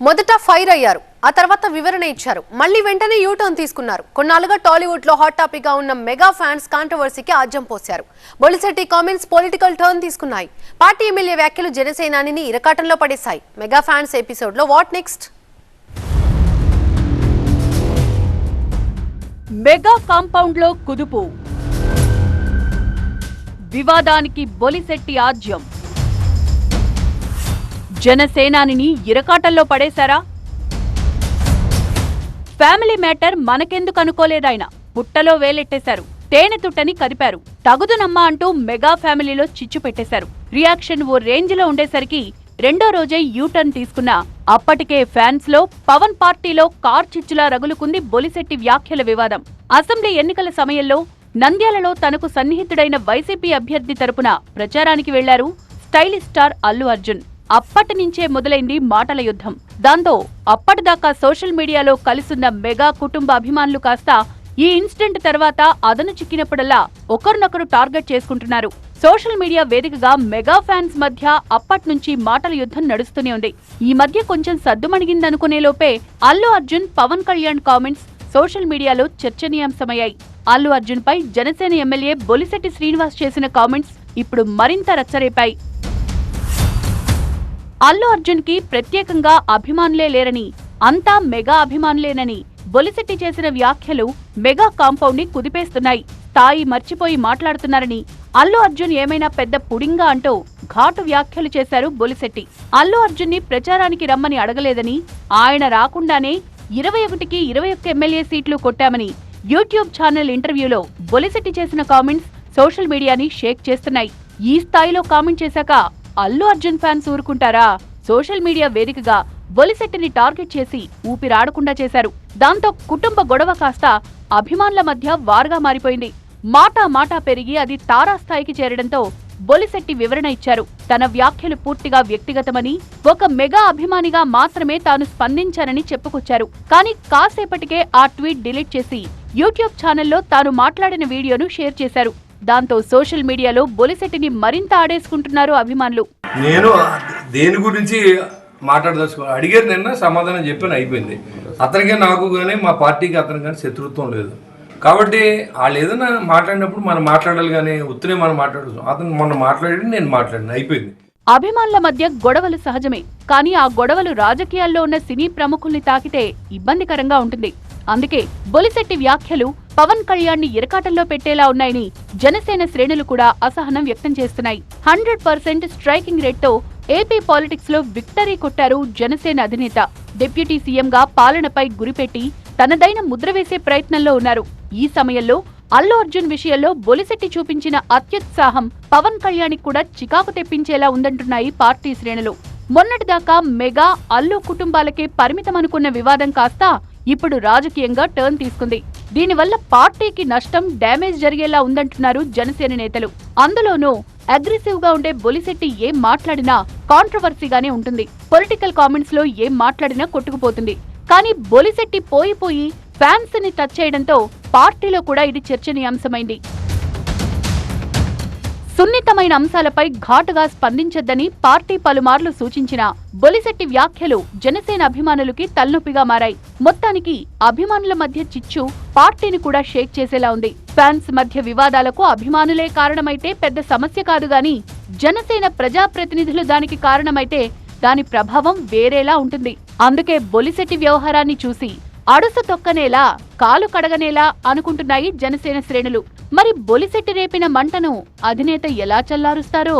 మొదట ఫైర్ అయ్యారు. ఆ తర్వాత వివరణ ఇచ్చారు. మళ్ళీ వెంటనే యూటర్న్ తీసుకున్నారు. కొన్నాళ్ళుగా టాలీవుడ్లో హాట్ టాపిక్గా ఉన్న మెగా ఫ్యాన్స్ కాంట్రవర్సీకి ఆజ్యం పోశారు. బొలిశెట్టి కామెంట్స్ పొలిటికల్ టర్న్ తీసుకున్నాయి. పార్టీ ఎమ్మెల్యే వ్యాఖ్యలు జనసేనాని ఇరకాటంలో పడేశాయి. మెగా ఫ్యాన్స్ ఎపిసోడ్లో వాట్ నెక్స్ట్? మెగా కాంపౌండ్లో కుదుపు. వివాదానికి బొలిశెట్టి ఆజ్యం జనసేనానిని ఇరకాటంలో పడేశారా? ఫ్యామిలీ మ్యాటర్ మనకెందుకు అనుకోలేదాయన? పుట్టలో వేలెట్టేశారు. తేనె తుట్టని కదిపారు. తగుదునమ్మా అంటూ మెగా ఫ్యామిలీలో చిచ్చు పెట్టేశారు. రియాక్షన్ ఓ రేంజ్లో ఉండేసరికి రెండో రోజే యూటర్న్ తీసుకున్న అప్పటికే ఫ్యాన్స్లో పవన్ పార్టీలో కార్ చిచ్చులా రగులుకుంది బొలిశెట్టి వ్యాఖ్యల వివాదం. అసెంబ్లీ ఎన్నికల సమయంలో నంద్యాలలో తనకు సన్నిహితుడైన వైసీపీ అభ్యర్థి తరపున ప్రచారానికి వెళ్ళారు స్టైలిష్ స్టార్ అల్లు అర్జున్. అప్పటి నుంచే మొదలైంది మాటల యుద్ధం. దాంతో అప్పటిదాకా సోషల్ మీడియాలో కలిసున్న మెగా కుటుంబ అభిమానులు కాస్త ఈ ఇన్సిడెంట్ తర్వాత అదను చిక్కినప్పుడల్లా ఒకరినొకరు టార్గెట్ చేసుకుంటున్నారు. సోషల్ మీడియా వేదికగా మెగా ఫ్యాన్స్ మధ్య అప్పటి నుంచి మాటల యుద్ధం నడుస్తూనే ఉంది. ఈ మధ్య కొంచెం సద్దుమణిగిందనుకునే లోపే అల్లు అర్జున్ పవన్ కళ్యాణ్ కామెంట్స్ సోషల్ మీడియాలో చర్చనీయాంశమయ్యాయి. అల్లు అర్జున్ పై జనసేన ఎమ్మెల్యే బొలిశెట్టి శ్రీనివాస్ చేసిన కామెంట్స్ ఇప్పుడు మరింత రచ్చరేపాయి. అల్లు అర్జున్కి ప్రత్యేకంగా అభిమానులే లేరని అంతా మెగా అభిమానులేనని బొలిసెట్టి చేసిన వ్యాఖ్యలు మెగా కాంపౌండ్ని కుదిపేస్తున్నాయి. తాయి మర్చిపోయి మాట్లాడుతున్నారని అల్లు అర్జున్ ఏమైనా పెద్ద పుడింగా అంటూ ఘాటు వ్యాఖ్యలు చేశారు బొలిసెట్టి. అల్లు అర్జున్ని ప్రచారానికి రమ్మని అడగలేదని ఆయన రాకుండానే ఇరవై ఒకటికి ఇరవై ఒక్క ఎమ్మెల్యే సీట్లు కొట్టామని యూట్యూబ్ ఛానల్ ఇంటర్వ్యూలో బొలిసెట్టి చేసిన కామెంట్స్ సోషల్ మీడియాని షేక్ చేస్తున్నాయి. ఈ స్థాయిలో కామెంట్ చేశాక అల్లు అర్జున్ ఫ్యాన్స్ ఊరుకుంటారా? సోషల్ మీడియా వేదికగా బొలిశెట్టిని టార్గెట్ చేసి ఊపిరాడకుండా చేశారు. దాంతో కుటుంబ గొడవ కాస్త అభిమానుల మధ్య వారుగా మారిపోయింది. మాటా మాటా పెరిగి అది తారాస్థాయికి చేరడంతో బొలిశెట్టి వివరణ ఇచ్చారు. తన వ్యాఖ్యలు పూర్తిగా వ్యక్తిగతమని ఒక మెగా అభిమానిగా మాత్రమే తాను స్పందించానని చెప్పుకొచ్చారు. కానీ కాసేపటికే ఆ ట్వీట్ డిలీట్ చేసి యూట్యూబ్ ఛానల్లో తాను మాట్లాడిన వీడియోను షేర్ చేశారు. దాంతో సోషల్ మీడియాలో బొలిశెట్టిని మరింత ఆడేసుకుంటున్నారు అభిమానులు. నేను దేని గురించి మాట్లాడదలుచుకో అడిగారు నిన్న సమాధానం చెప్పాను అయిపోయింది. అతనికి నాకు కానీ మా పార్టీకి అతనికి కానీ శత్రుత్వం లేదు. కాబట్టి వాళ్ళు ఏదైనా మాట్లాడినప్పుడు మనం మాట్లాడాలి కానీ ఉత్తరే మనం మాట్లాడదు అతను మొన్న మాట్లాడి నేను మాట్లాడిన అయిపోయింది. అభిమానుల మధ్య గొడవలు సహజమే. కానీ ఆ గొడవలు రాజకీయాల్లో ఉన్న సినీ ప్రముఖుల్ని తాకితే ఇబ్బందికరంగా ఉంటుంది. అందుకే బొలిశెట్టి వ్యాఖ్యలు పవన్ కళ్యాణ్ని ఇరకాటంలో పెట్టేలా ఉన్నాయని జనసేన శ్రేణులు కూడా అసహనం వ్యక్తం చేస్తున్నాయి. హండ్రెడ్ పర్సెంట్ స్ట్రైకింగ్ రేట్తో ఏపీ పాలిటిక్స్లో విక్టరీ కొట్టారు జనసేన అధినేత. డిప్యూటీ సీఎంగా పాలనపై గురిపెట్టి తనదైన ముద్ర వేసే ప్రయత్నంలో ఉన్నారు. ఈ సమయంలో అల్లు అర్జున్ విషయంలో బొలిసెట్టి చూపించిన అత్యుత్సాహం పవన్ కళ్యాణ్ కూడా చికాకు తెప్పించేలా ఉందంటున్నాయి పార్టీ శ్రేణులు. మొన్నటిదాకా మెగా అల్లు కుటుంబాలకే పరిమితమనుకున్న వివాదం కాస్త ఇప్పుడు రాజకీయంగా టర్న్ తీసుకుంది. దీనివల్ల పార్టీకి నష్టం డ్యామేజ్ జరిగేలా ఉందంటున్నారు జనసేన నేతలు. అందులోనూ అగ్రెసివ్గా ఉండే బొలిశెట్టి ఏం మాట్లాడినా కాంట్రవర్సీగానే ఉంటుంది. పొలిటికల్ కామెంట్స్లో ఏం మాట్లాడినా కొట్టుకుపోతుంది. కానీ బొలిశెట్టి పోయిపోయి ఫ్యాన్స్ని టచ్ చేయడంతో పార్టీలో కూడా ఇది చర్చనీయాంశమైంది. సున్నితమైన అంశాలపై ఘాటుగా స్పందించొద్దని పార్టీ పలుమార్లు సూచించిన బొలిశెట్టి వ్యాఖ్యలు జనసేన అభిమానులకి తలనొప్పిగా మారాయి. మొత్తానికి అభిమానుల మధ్య చిచ్చు పార్టీని కూడా షేక్ చేసేలా ఉంది. ఫ్యాన్స్ మధ్య వివాదాలకు అభిమానులే కారణమైతే పెద్ద సమస్య కాదు గాని జనసేన ప్రజాప్రతినిధులు దానికి కారణమైతే దాని ప్రభావం వేరేలా ఉంటుంది. అందుకే బొలిశెట్టి వ్యవహారాన్ని చూసి అడుసు తొక్కనేలా కాలు కడగనేలా అనుకుంటున్నాయి జనసేన శ్రేణులు. మరి బొలిసెట్టి రేపిన మంటను అధినేత ఎలా చల్లారుస్తారో?